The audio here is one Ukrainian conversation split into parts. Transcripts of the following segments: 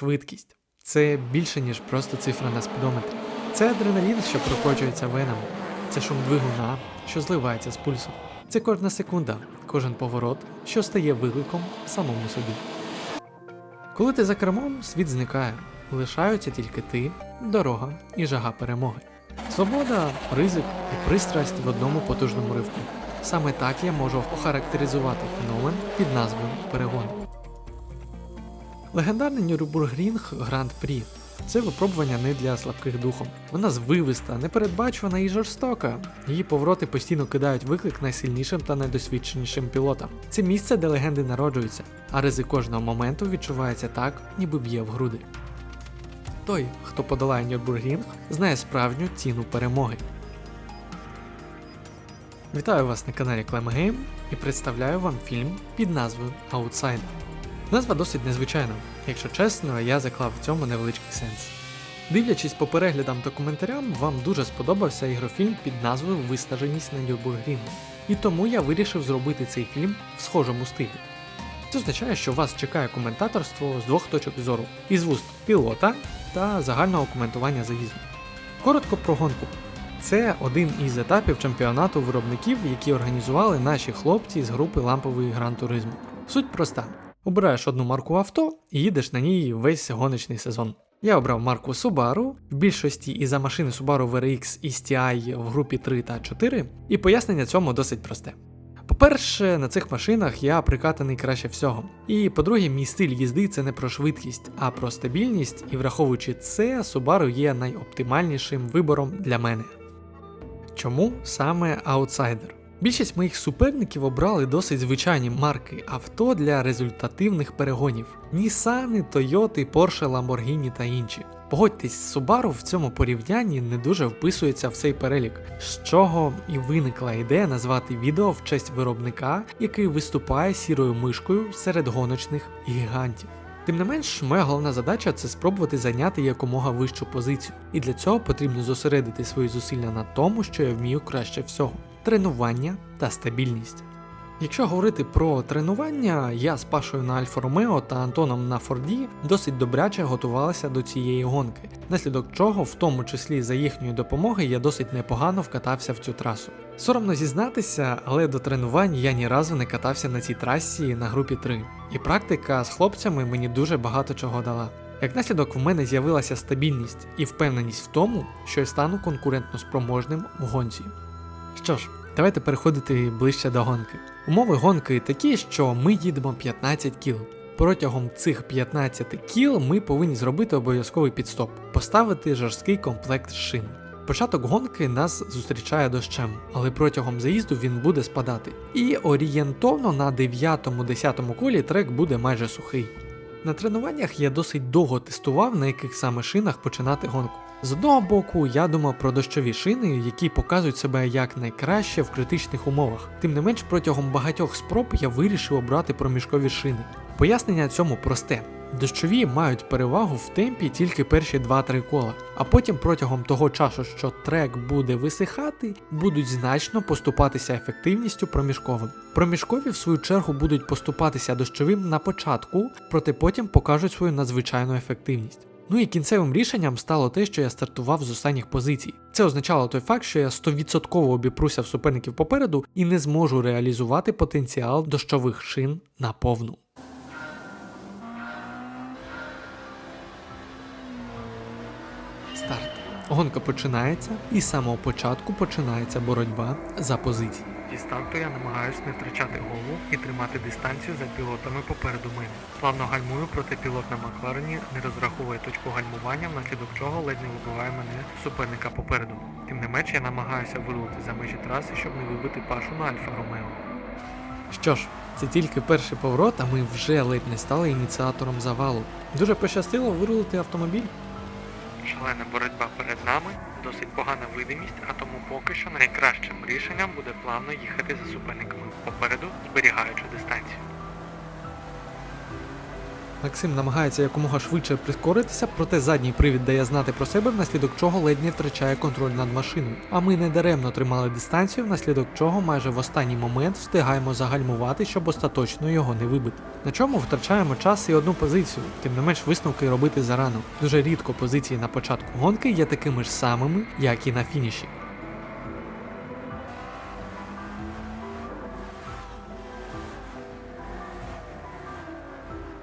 швидкість. Це більше, ніж просто цифра на спідометрі. Це адреналін, що прокочується венами. Це шум двигуна, що зливається з пульсом. Це кожна секунда, кожен поворот, що стає викликом самому собі. Коли ти за кермом, світ зникає. Лишаються тільки ти, дорога і жага перемоги. Свобода, ризик і пристрасть в одному потужному ривку. Саме так я можу охарактеризувати феномен під назвою перегон. Легендарний Нюрнбургрінг Гранд Прі це випробування не для слабких духом. Вона звивиста, непередбачувана і жорстока. Її повороти постійно кидають виклик найсильнішим та найдосвідченішим пілотам. Це місце, де легенди народжуються, а ризик кожного моменту відчувається так, ніби б'є в груди. Той, хто подолає Нюрнбургрінг, знає справжню ціну перемоги. Вітаю вас на каналі Клемгейм і представляю вам фільм під назвою Outsider. Назва досить незвичайна, якщо чесно, я заклав в цьому невеличкий сенс. Дивлячись по переглядам та коментарям, вам дуже сподобався ігрофільм під назвою Вистаженість на Нюрбургрінгу. І тому я вирішив зробити цей фільм в схожому стилі. Це означає, що вас чекає коментаторство з двох точок зору: із вуст пілота та загального коментування заїзду. Коротко про гонку. Це один із етапів чемпіонату виробників, які організували наші хлопці з групи ламповий Гран Туризму. Суть проста: обираєш одну марку авто і їдеш на ній весь гоночний сезон. Я обрав марку Subaru, в більшості із за машини Subaru VRX і STI в групі 3 та 4, і пояснення цьому досить просте. По-перше, на цих машинах я прикатаний краще всього. І по-друге, мій стиль їзди це не про швидкість, а про стабільність, і враховуючи це, Subaru є найоптимальнішим вибором для мене. Чому саме Outsider? Більшість моїх суперників обрали досить звичайні марки авто для результативних перегонів: Nissan, Toyota, Porsche, Lamborghini та інші. Погодьтесь, Subaru в цьому порівнянні не дуже вписується в цей перелік, з чого і виникла ідея назвати відео в честь виробника, який виступає сірою мишкою серед гоночних гігантів. Тим не менш, моя головна задача це спробувати зайняти якомога вищу позицію, і для цього потрібно зосередити свої зусилля на тому, що я вмію краще всього тренування та стабільність. Якщо говорити про тренування, я з Пашою на Альфа Ромео та Антоном на Форді досить добряче готувалися до цієї гонки, наслідок чого, в тому числі за їхньої допомоги, я досить непогано вкатався в цю трасу. Соромно зізнатися, але до тренувань я ні разу не катався на цій трасі на групі 3. І практика з хлопцями мені дуже багато чого дала. Як наслідок, в мене з'явилася стабільність і впевненість в тому, що я стану конкурентно спроможним в гонці. Що ж, давайте переходити ближче до гонки. Умови гонки такі, що ми їдемо 15 кіл. Протягом цих 15 кіл ми повинні зробити обов'язковий підстоп, поставити жорсткий комплект шин. Початок гонки нас зустрічає дощем, але протягом заїзду він буде спадати. І орієнтовно на 9-10 колі трек буде майже сухий. На тренуваннях я досить довго тестував, на яких саме шинах починати гонку. З одного боку, я думав про дощові шини, які показують себе як найкраще в критичних умовах. Тим не менш, протягом багатьох спроб я вирішив обрати проміжкові шини. Пояснення цьому просте. Дощові мають перевагу в темпі тільки перші 2-3 кола, а потім протягом того часу, що трек буде висихати, будуть значно поступатися ефективністю проміжковим. Проміжкові, в свою чергу, будуть поступатися дощовим на початку, проте потім покажуть свою надзвичайну ефективність. Ну і кінцевим рішенням стало те, що я стартував з останніх позицій. Це означало той факт, що я 100% обіпруся в суперників попереду і не зможу реалізувати потенціал дощових шин на повну. Старт. Гонка починається, і з самого початку починається боротьба за позиції. Зі старту я намагаюся не втрачати голову і тримати дистанцію за пілотами попереду мене. Плавно гальмую, проте пілот на Макларені не розраховує точку гальмування, внаслідок чого ледь не вибиває мене суперника попереду. Тим не менш, я намагаюся вирулити за межі траси, щоб не вибити пашу на Альфа Ромео. Що ж, це тільки перший поворот, а ми вже ледь не стали ініціатором завалу. Дуже пощастило вирулити автомобіль. Шалена боротьба перед нами, досить погана видимість, а тому поки що найкращим рішенням буде плавно їхати за суперниками попереду, зберігаючи дистанцію. Максим намагається якомога швидше прискоритися, проте задній привід дає знати про себе, внаслідок чого ледь не втрачає контроль над машиною. А ми не даремно тримали дистанцію, внаслідок чого майже в останній момент встигаємо загальмувати, щоб остаточно його не вибити. На чому втрачаємо час і одну позицію, тим не менш висновки робити зарано. Дуже рідко позиції на початку гонки є такими ж самими, як і на фініші.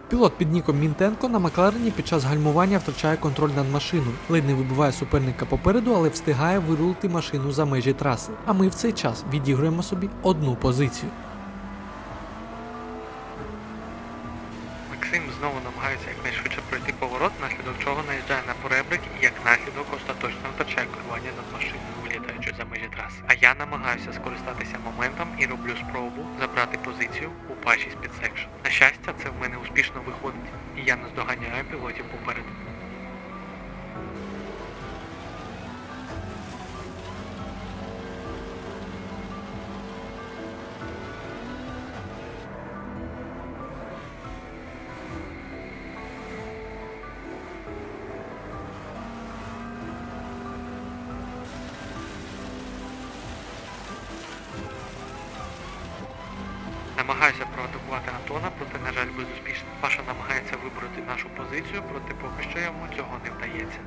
Пілот під ніком Мінтенко на Макларені під час гальмування втрачає контроль над машиною, ледь не вибиває суперника попереду, але встигає вирулити машину за межі траси. А ми в цей час відігруємо собі одну позицію. Максим знову намагається якнайшвидше пройти поворот, наслідок чого наїжджає на поребрик і як наслідок остаточно втрачає керування над машиною, за траси. А я намагаюся скористатися моментом і роблю спробу забрати позицію у паші спецсекшн. На щастя, це в мене успішно виходить, і я наздоганяю пілотів попереду. Намагаюся проатакувати Антона, проте, на жаль, безуспішно. Паша намагається вибороти нашу позицію, проте поки що йому цього не вдається.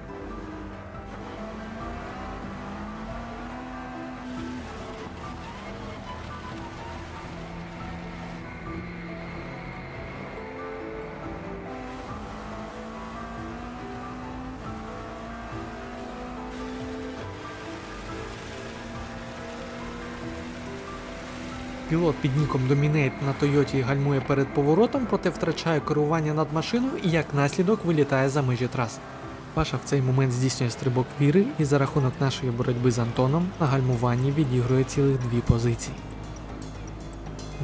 Пілот під ніком Dominate на Тойоті гальмує перед поворотом, проте втрачає керування над машиною і як наслідок вилітає за межі траси. Паша в цей момент здійснює стрибок віри і за рахунок нашої боротьби з Антоном на гальмуванні відігрує цілих дві позиції.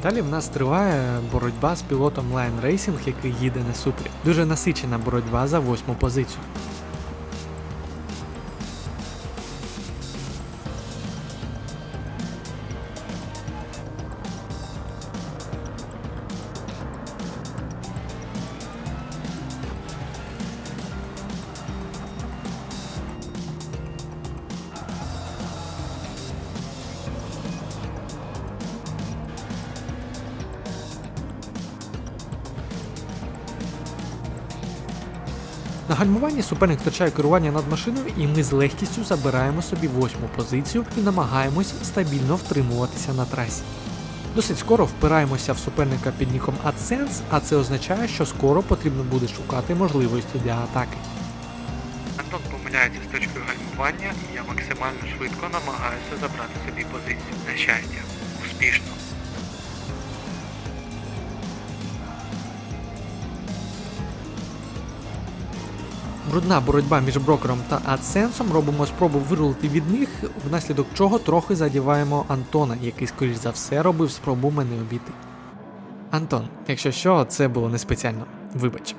Далі в нас триває боротьба з пілотом Line Racing, який їде на супрі. Дуже насичена боротьба за восьму позицію. Гальмуванні суперник втрачає керування над машиною, і ми з легкістю забираємо собі восьму позицію і намагаємось стабільно втримуватися на трасі. Досить скоро впираємося в суперника під ніком AdSense, а це означає, що скоро потрібно буде шукати можливості для атаки. Антон помиляється з точкою гальмування, і я максимально швидко намагаюся забрати собі позицію. На щастя, успішно. Брудна боротьба між брокером та адсенсом робимо спробу вирулити від них, внаслідок чого трохи задіваємо Антона, який, скоріш за все, робив спробу мене обійти. Антон, якщо що, це було не спеціально. Вибач.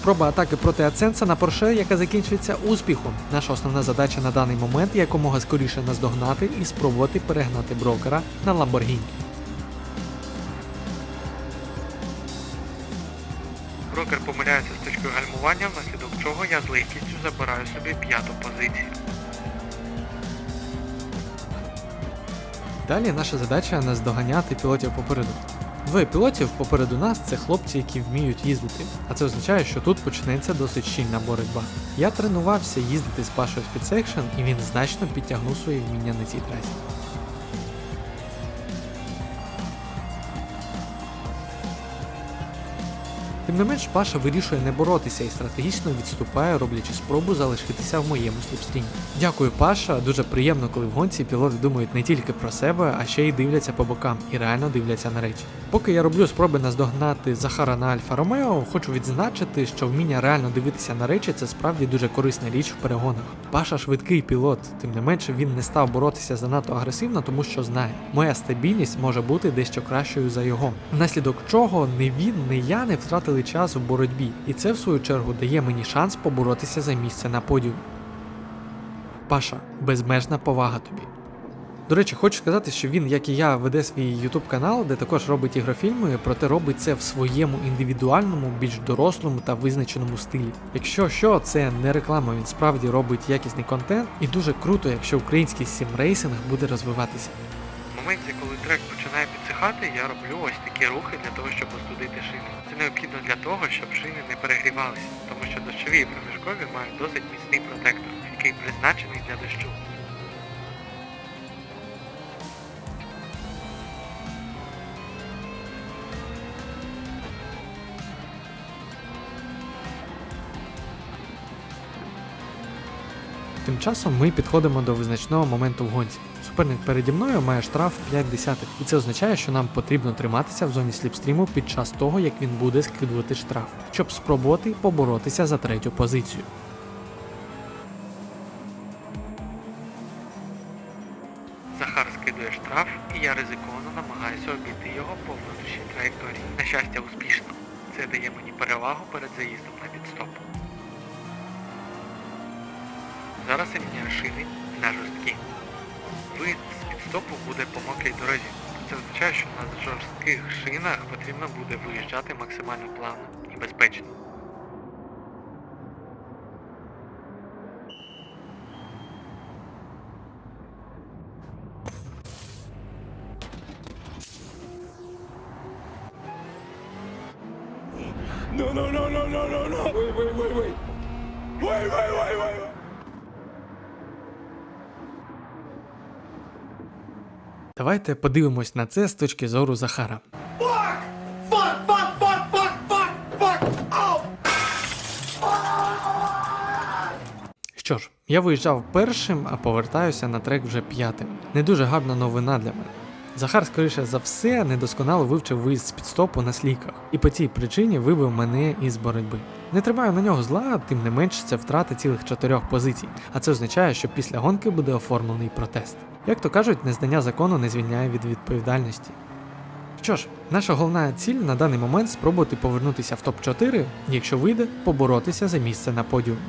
Спроба атаки проти Аценса на Порше, яка закінчується успіхом. Наша основна задача на даний момент якомога скоріше наздогнати і спробувати перегнати брокера на Lamborghini. Брокер помиляється з точкою гальмування, внаслідок чого я з легкістю забираю собі п'яту позицію. Далі наша задача наздоганяти пілотів попереду. Двоє пілотів попереду нас це хлопці, які вміють їздити, а це означає, що тут почнеться досить щільна боротьба. Я тренувався їздити з Пашою Speed і він значно підтягнув свої вміння на цій трасі. Тим не менш, Паша вирішує не боротися і стратегічно відступає, роблячи спробу залишитися в моєму сліпстрімі. Дякую, Паша. Дуже приємно, коли в гонці пілоти думають не тільки про себе, а ще й дивляться по бокам і реально дивляться на речі. Поки я роблю спроби наздогнати Захара на Альфа Ромео, хочу відзначити, що вміння реально дивитися на речі це справді дуже корисна річ в перегонах. Паша швидкий пілот, тим не менше він не став боротися занадто агресивно, тому що знає, моя стабільність може бути дещо кращою за його. Внаслідок чого не він, не я не втратили час в боротьбі, і це в свою чергу дає мені шанс поборотися за місце на подіумі. Паша, безмежна повага тобі. До речі, хочу сказати, що він, як і я, веде свій YouTube канал, де також робить ігрофільми, проте робить це в своєму індивідуальному, більш дорослому та визначеному стилі. Якщо що, це не реклама, він справді робить якісний контент, і дуже круто, якщо український сімрейсинг буде розвиватися. Моменті, коли трек починає підсихати, я роблю ось такі рухи для того, щоб остудити шини. Це необхідно для того, щоб шини не перегрівалися, тому що дощові і проміжкові мають досить міцний протектор, який призначений для дощу. Тим часом ми підходимо до визначного моменту в гонці. Суперник переді мною має штраф 5 десятих, і це означає, що нам потрібно триматися в зоні сліпстріму під час того, як він буде скидувати штраф, щоб спробувати поборотися за третю позицію. Захар скидує штраф, і я ризиковано намагаюся обійти його по внутрішній траєкторії. На щастя, успішно. Це дає мені перевагу перед заїздом на підстоп. Зараз я міняю шини на жорсткі. Вид з підстопу буде по мокрій дорозі. Це означає, що на жорстких шинах потрібно буде виїжджати максимально плавно і безпечно. No, no, no, no, no, no, no. Wait, wait, wait, wait. Wait, wait, wait, wait, wait. Давайте подивимось на це з точки зору Захара. Що ж, я виїжджав першим, а повертаюся на трек вже п'ятим. Не дуже гарна новина для мене. Захар, скоріше за все, недосконало вивчив виїзд з підстопу на сліках, і по цій причині вибив мене із боротьби. Не тримаю на нього зла, тим не менш це втрата цілих чотирьох позицій, а це означає, що після гонки буде оформлений протест. Як то кажуть, незнання закону не звільняє від відповідальності. Що ж, наша головна ціль на даний момент спробувати повернутися в топ-4, якщо вийде, поборотися за місце на подіумі.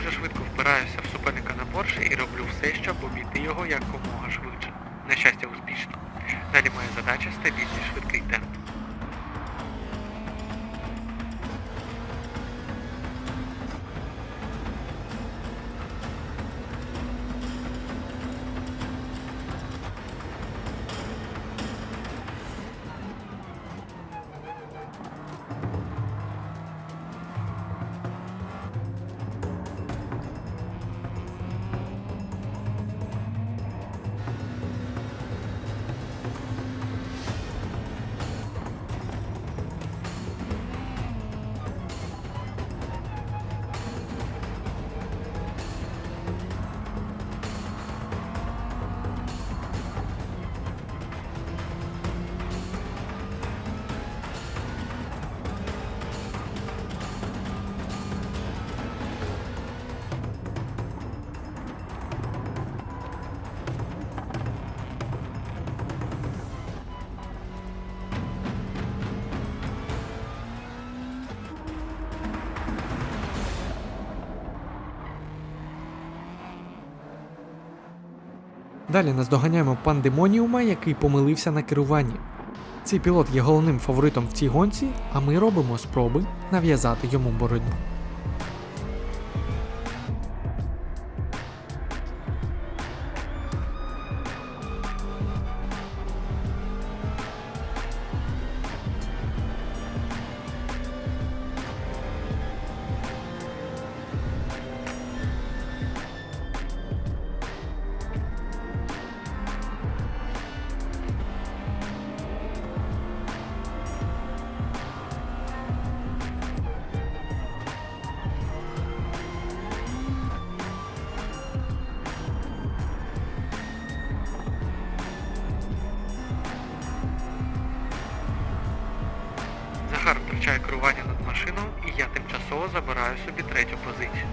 Дуже швидко впираюся в суперника на Порше і роблю все, щоб обійти його якомога швидше. На щастя, успішно. Далі моя задача стабільний швидкий темп. Далі наздоганяємо пандемоніума, який помилився на керуванні. Цей пілот є головним фаворитом в цій гонці, а ми робимо спроби нав'язати йому боротьбу. Керування над машиною і я тимчасово забираю собі третю позицію.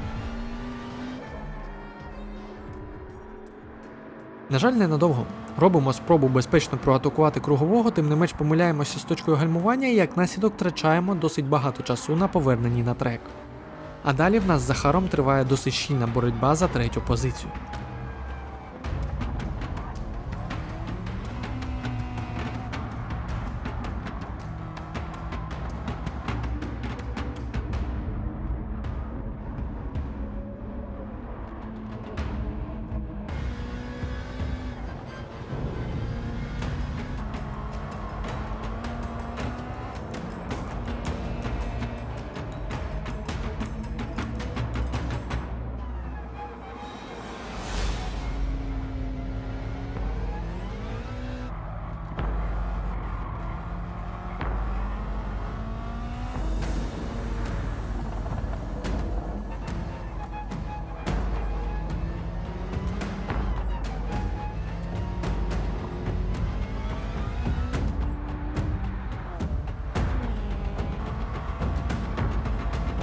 На жаль, ненадовго. Робимо спробу безпечно проатакувати кругового, тим не менш помиляємося з точкою гальмування і як наслідок втрачаємо досить багато часу на поверненні на трек. А далі в нас з Захаром триває досить щільна боротьба за третю позицію.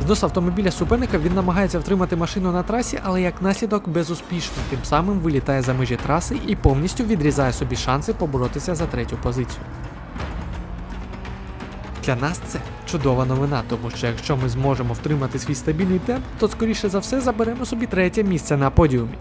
З автомобіля суперника він намагається втримати машину на трасі, але як наслідок безуспішно, тим самим вилітає за межі траси і повністю відрізає собі шанси поборотися за третю позицію. Для нас це чудова новина, тому що якщо ми зможемо втримати свій стабільний темп, то скоріше за все заберемо собі третє місце на подіумі.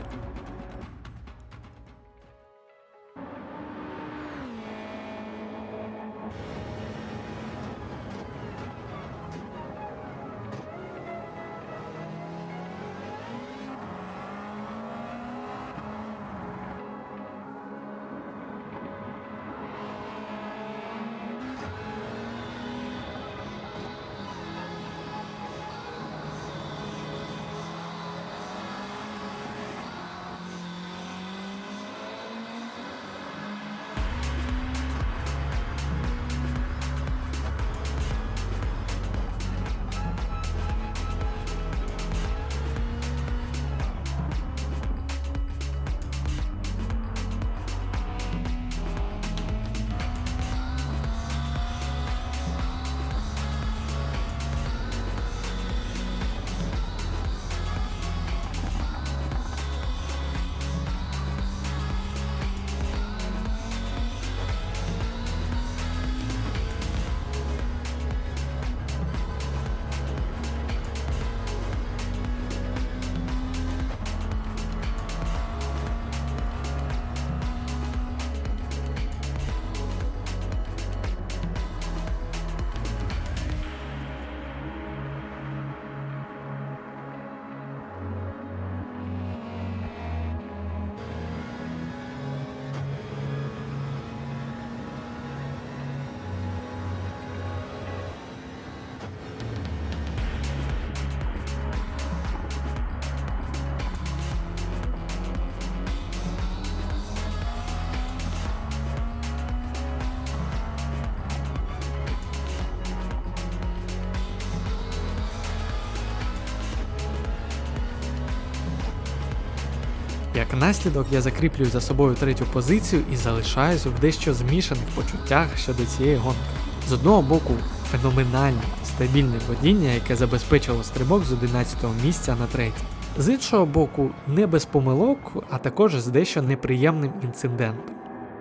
Як наслідок, я закріплюю за собою третю позицію і залишаюся в дещо змішаних почуттях щодо цієї гонки. З одного боку, феноменальне, стабільне водіння, яке забезпечило стрибок з 11 місця на третє. З іншого боку, не без помилок, а також з дещо неприємним інцидентом.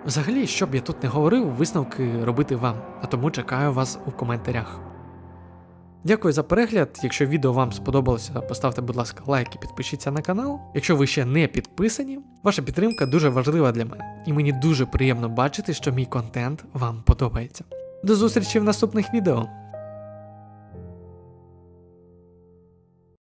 Взагалі, що б я тут не говорив, висновки робити вам, а тому чекаю вас у коментарях. Дякую за перегляд. Якщо відео вам сподобалося, поставте, будь ласка, лайк і підпишіться на канал. Якщо ви ще не підписані, ваша підтримка дуже важлива для мене, і мені дуже приємно бачити, що мій контент вам подобається. До зустрічі в наступних відео.